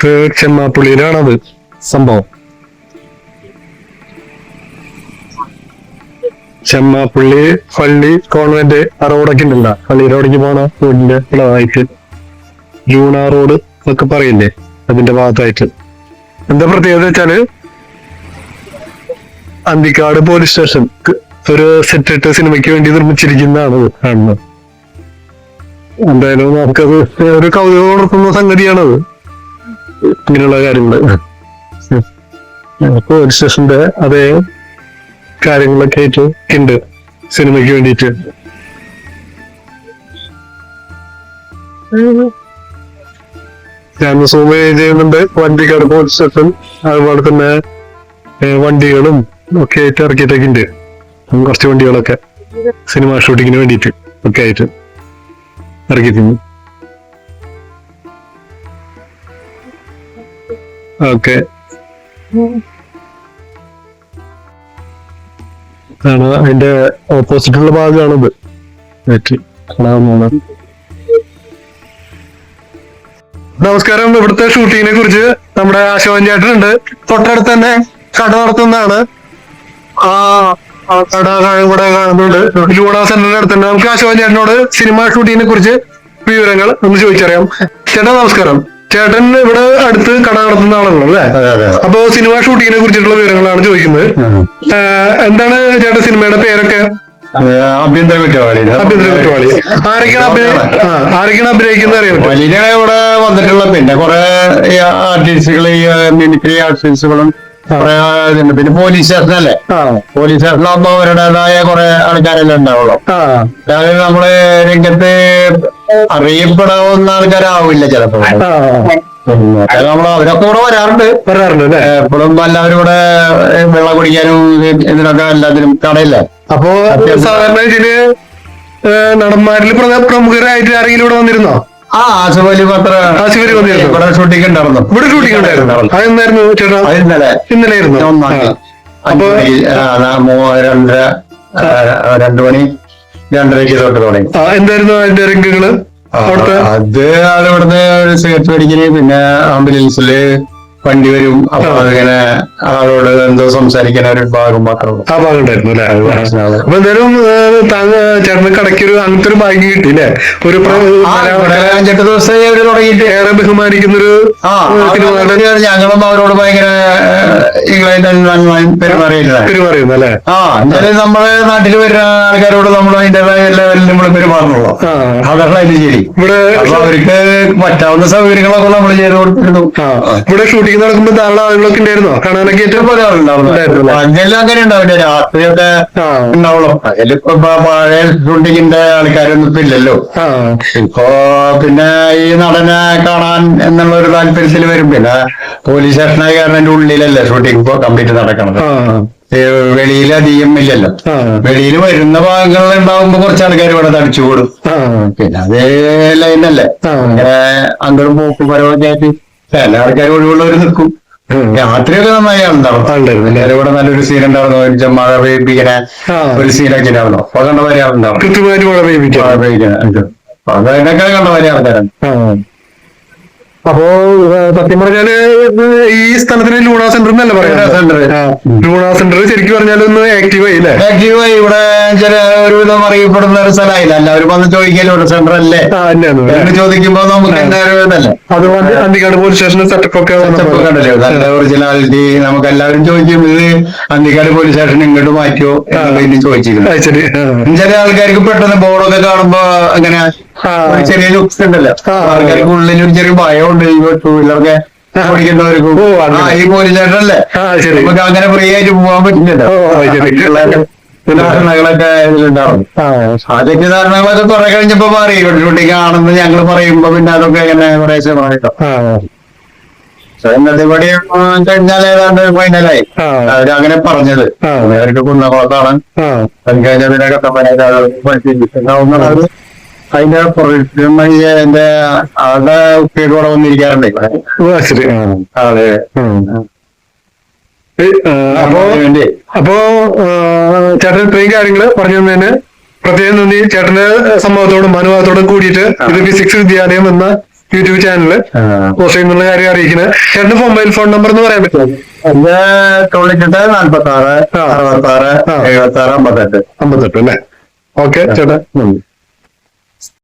ഇത് ചെമ്മാപ്പുള്ളിയിലാണത് സംഭവം. ചെമ്മാപ്പള്ളി പള്ളി കോൺവെന്റ് ആ റോഡൊക്കെ ഉണ്ടല്ലോ. പള്ളി റോഡിക്ക് പോണ വീടിന്റെ ഭാഗമായിട്ട് ജൂണ റോഡ് എന്നൊക്കെ പറയില്ലേ? അതിന്റെ ഭാഗത്തായിട്ട്. എന്താ പ്രത്യേകത വെച്ചാൽ അന്തിക്കാട് പോലീസ് സ്റ്റേഷൻ ഒരു സെറ്റ് ഇട്ട് സിനിമയ്ക്ക് വേണ്ടി നിർമ്മിച്ചിരിക്കുന്നതാണ് കാണുന്നത് എന്തായാലും നമുക്കത് ഒരു കൗതുകം ഉണർത്തുന്ന സംഗതിയാണത്. ഇങ്ങനെയുള്ള കാര്യങ്ങൾ. പോലീസ് സ്റ്റേഷന്റെ അതേ കാര്യങ്ങളൊക്കെ ആയിട്ട് ഉണ്ട് സിനിമയ്ക്ക് വേണ്ടിയിട്ട്. ഞാൻ സൂം ചെയ്യുന്നുണ്ട്. വണ്ടിക്കാട് പോലീസ് സ്റ്റേഷൻ അതുപോലെ തന്നെ വണ്ടികളും ഒക്കെ ആയിട്ട് ഇറക്കിയിട്ടൊക്കെ ഉണ്ട് കുറച്ച് വണ്ടികളൊക്കെ. സിനിമ ഷൂട്ടിങ്ങിന് വേണ്ടിയിട്ട് ഒക്കെ ആയിട്ട് ഇറക്കിയിട്ടുണ്ട്. ഓക്കെ. ആണ് അതിന്റെ ഓപ്പോസിറ്റ് ഓപ്പോസിറ്റുള്ള ഭാഗമാണിത് കാണാവുന്നതാണ് നമസ്കാരം. ഇവിടുത്തെ ഷൂട്ടിങ്ങിനെ കുറിച്ച് നമ്മുടെ അശോകൻ ചേട്ടനുണ്ട്. തൊട്ടടുത്ത് തന്നെ കട നടത്തുന്നതാണ്. ആ കട കൂടെ കാണുന്നുണ്ട്. ലൂണ സെന്ററിന്റെ അടുത്ത് തന്നെ. നമുക്ക് അശോകൻ ചേട്ടനോട് സിനിമ ഷൂട്ടിങ്ങിനെ കുറിച്ച് വിവരങ്ങൾ ഒന്ന് ചോദിച്ചറിയാം. ചേട്ടാ നമസ്കാരം. ചേട്ടൻ ഇവിടെ അടുത്ത് കട നടത്തുന്ന ആളാണല്ലോ അല്ലേ? അപ്പൊ സിനിമ ഷൂട്ടിങ്ങിനെ കുറിച്ചിട്ടുള്ള വിവരങ്ങളാണ് ചോദിക്കുന്നത്. എന്താണ് ചേട്ടൻ സിനിമയുടെ പേരൊക്കെ? ആഭ്യന്തര കുറ്റവാളി. അഭ്യന്തര കുറ്റവാളി. ആരൊക്കെയാണ് ആരൊക്കെയാണ് അഭിനയിക്കുന്നത് അറിയാം വലിയ ഇവിടെ വന്നിട്ടുള്ള പിന്നെ കുറെ ആർട്ടിസ്റ്റുകൾ ഈ മിമിക്രി ആർട്ടിസ്റ്റുകളും ഇതുണ്ട് പിന്നെ പോലീസ് സ്റ്റേഷനല്ലേ പോലീസ് സ്റ്റേഷനാകുമ്പോ അവരുടേതായ കുറെ ആൾക്കാരെല്ലാം ഉണ്ടാവുള്ളൂ. അതായത് നമ്മൾ രംഗത്ത് അറിയപ്പെടാവുന്ന ആൾക്കാരാവില്ല ചിലപ്പോ. നമ്മൾ അവരൊക്കെ ഇവിടെ വരാറുണ്ട്. വരാറുണ്ട് എപ്പോഴും എല്ലാവരും ഇവിടെ വെള്ളം കുടിക്കാനും ഇതിനൊക്കെ എല്ലാത്തിനും കടയില്ലേ? അപ്പോ സാധാരണ ഇതിൽ നടന്മാരിൽ പ്രമുഖരായിട്ട് ആരെങ്കിലും ഇവിടെ വന്നിരുന്നോ? ആ ആസുപലി പത്ര ആസിഫലി വന്നിരുന്നു. ഇവിടെ ഷൂട്ടിംഗ് ഉണ്ടായിരുന്നു ഇവിടെ ഷൂട്ടിംഗ് ഉണ്ടായിരുന്നു അതെന്തായിരുന്നു ചേട്ടാ? ഇന്നലെ. ഇന്നലെ ആയിരുന്നു അപ്പൊ ആ, അതാ മൂ- രണ്ടര ആ, രണ്ട് മണി രണ്ടരയ്ക്ക് തൊട്ട് തുടങ്ങി. ആ, എന്തായിരുന്നു അതിന്റെ രംഗങ്ങൾ അത് അത് ഇവിടുന്ന് ഒരു സിഗരറ്റ് മേടിക്കൽ പിന്നെ ആംബുലൻസിൽ വണ്ടി വരും അപ്പൊ അങ്ങനെ ആളോട് എന്തോ സംസാരിക്കാൻ ഒരു ഭാഗം മാത്രമേ ആ ഭാഗം ഉണ്ടായിരുന്നു അല്ലേ മനസ്സിലാവും. അപ്പൊ എന്തായാലും താങ്കൾ ചേട്ടന് കടയ്ക്ക് ഒരു അങ്ങനത്തെ ഒരു ഭാഗ്യം കിട്ടി അല്ലെ ഒരു അഞ്ചെട്ട് ദിവസമായി അവർ തുടങ്ങിയിട്ട്. ഏറെ ബഹുമാനിക്കുന്ന ഒരു ഞങ്ങളും അവരോട് ഭയങ്കര പെരുമാറിയില്ല പെരുമാറിയിരുന്നു അല്ലേ? ആ എന്തായാലും നമ്മുടെ നാട്ടിൽ വരുന്ന ആൾക്കാരോട് നമ്മൾ അതിന്റേതായ ലെവലിൽ നമ്മൾ പെരുമാറുന്നുള്ളൂ. അതാണ് അതിന് ശരി. ഇവിടെ അവർക്ക് പറ്റാവുന്ന സൗകര്യങ്ങളൊക്കെ നമ്മൾ ചെയ്ത് കൊടുത്തിരുന്നു. ഇവിടെ ഷൂട്ടിംഗ് നടക്കുമ്പോ ധാരാളം ആളുകളൊക്കെ ഉണ്ടായിരുന്നോ? കാണാനൊക്കെ ഏറ്റവും പല അങ്ങനെല്ലാം അങ്ങനെ ഉണ്ടാവില്ല. രാത്രിയൊക്കെ ആ. ഉണ്ടാവുള്ളൂ. അതിലിപ്പോ പഴയ ഷൂട്ടിങ്ങിന്റെ ആൾക്കാരൊന്നും ഇപ്പൊ ഇല്ലല്ലോ. ഇപ്പോ പിന്നെ ഈ നടനെ കാണാൻ എന്നുള്ള ഒരു താല്പര്യത്തിൽ വരും. പിന്നെ പോലീസ് സ്റ്റേഷനായ കാരണം എന്റെ ഉള്ളിലല്ലേ ഷൂട്ടിംഗ് ഇപ്പൊ കംപ്ലീറ്റ് നടക്കണത്. വെളിയിൽ അധികം ഇല്ലല്ലോ. വെളിയിൽ വരുന്ന ഭാഗങ്ങളിൽ ഉണ്ടാവുമ്പോ കുറച്ച് ആൾക്കാർ ഇവിടെ തടിച്ചു കൂടും. പിന്നെ അതേ ലൈനല്ലേ അങ്ങനെ അങ്ങനെ അങ്ങോട്ടും പോക്കും പരമൊക്കെ ആയിട്ട് ചില ആൾക്കാരും ഒഴിവുള്ളവർ നിൽക്കും രാത്രിയൊക്കെ നന്നായി ഉണ്ടാവും എല്ലാവരും നല്ലൊരു സീൻ ഉണ്ടായിരുന്നു. മഴ പെയ്യിപ്പിക്കണ ആ. ഒരു സീനൊക്കെ ഉണ്ടായിരുന്നു. അപ്പൊ കണ്ട വരെ ആളുണ്ടാവും കൃത്യമായിട്ട് മഴ പെയ്യിക്കണ അപ്പൊ അതിനൊക്കെ കണ്ട വരെ ആൾക്കാരാണ്. അപ്പോ സത്യം പറഞ്ഞാൽ ഈ സ്ഥലത്തിന് ലൂണ സെന്റർ എന്നല്ല ലൂണ സെന്റർ ലൂണ സെന്റർ ശരിക്കും പറഞ്ഞാൽ ഒന്ന് ആക്റ്റീവ് ആയില്ലേ ആക്റ്റീവായി ഇവിടെ ചില ഒരുവിധം അറിയപ്പെടുന്ന ഒരു സ്ഥലമായില്ല. എല്ലാവരും വന്ന് ചോദിക്കാൻ ഇവിടെ സെന്റർ അല്ലേ? എന്ന് ചോദിക്കുമ്പോ നമുക്ക് അന്തിക്കാട് പോലീസ് സ്റ്റേഷൻ സെറ്റപ്പൊക്കെ നല്ല ഒറിജിനാലിറ്റി നമുക്ക് എല്ലാവരും ചോദിക്കും ഇത് അന്തിക്കാട് പോലീസ് സ്റ്റേഷൻ ഇങ്ങോട്ട് മാറ്റിയോ? എന്ന് ചോദിച്ചിരുന്നു. ചില ആൾക്കാർക്ക് പെട്ടെന്ന് ബോർഡൊക്കെ കാണുമ്പോ അങ്ങനെ. ഒരു ചെറിയ ലുക്സ് ഉണ്ടല്ലോ. ആൾക്കാർക്ക് ഉള്ളിൽ ഒരു ചെറിയ ഭയമുണ്ട് ഈ ടൂ വീലറൊക്കെ ഓടിക്കുന്നവർക്കും. അങ്ങനെ. ഈ പോലീസ് ആ ശരി. നമുക്ക് അങ്ങനെ ഫ്രീ ആയിട്ട് പോകാൻ ശരി. ധാരണകളൊക്കെ ഇതിലുണ്ടാവും. ആ. അതൊക്കെ ധാരണകളൊക്കെ കുറെ കഴിഞ്ഞപ്പോ മാറി. ഷൂട്ടിംഗ് ആണെന്ന് ഞങ്ങൾ പറയുമ്പോ പിന്നെ അതൊക്കെ ഇങ്ങനെ കുറേശ്ശെ മാറിട്ടോ ഇന്നത്തെ പടി കഴിഞ്ഞാൽ ഏതാണ്ട് ഫൈനലായി ആ. അവർ അങ്ങനെ പറഞ്ഞത്. അവർക്ക് കുന്നകുളത്താണ്. കഴിഞ്ഞ പിന്നെ കട്ടപ്പനായിട്ട് അതിന്റെ പുറമെ എന്റെ ആളുടെ പേര് കൂടെ വന്നിരിക്കാറുണ്ട്. ശരി. അതെ. അപ്പോ അപ്പോ ചേട്ടൻ ഇത്രയും കാര്യങ്ങൾ പറഞ്ഞു തന്നതിന് പ്രത്യേകം നന്ദി. ചേട്ടന്റെ സംഭവത്തോടും അനുഭവത്തോടും കൂടിയിട്ട് ഇത് ഫിസിക്സ് വിദ്യാലയം എന്ന യൂട്യൂബ് ചാനലിൽ പോസ്റ്റ് ചെയ്യുന്നുള്ള കാര്യം അറിയിക്കുന്നത് ചേട്ടന്റെ മൊബൈൽ ഫോൺ നമ്പർ എന്ന് പറയാൻ പറ്റുമോ? എന്റെ തൊണ്ണൂറ്റെട്ട് നാല്പത്തി ആറ്. അറുപത്തി ആറ് ആ. എഴുപത്തി ആറ് അമ്പത്തെട്ട്. അമ്പത്തെട്ട് അല്ലേ? ഓക്കെ ചേട്ടാ. ഉം.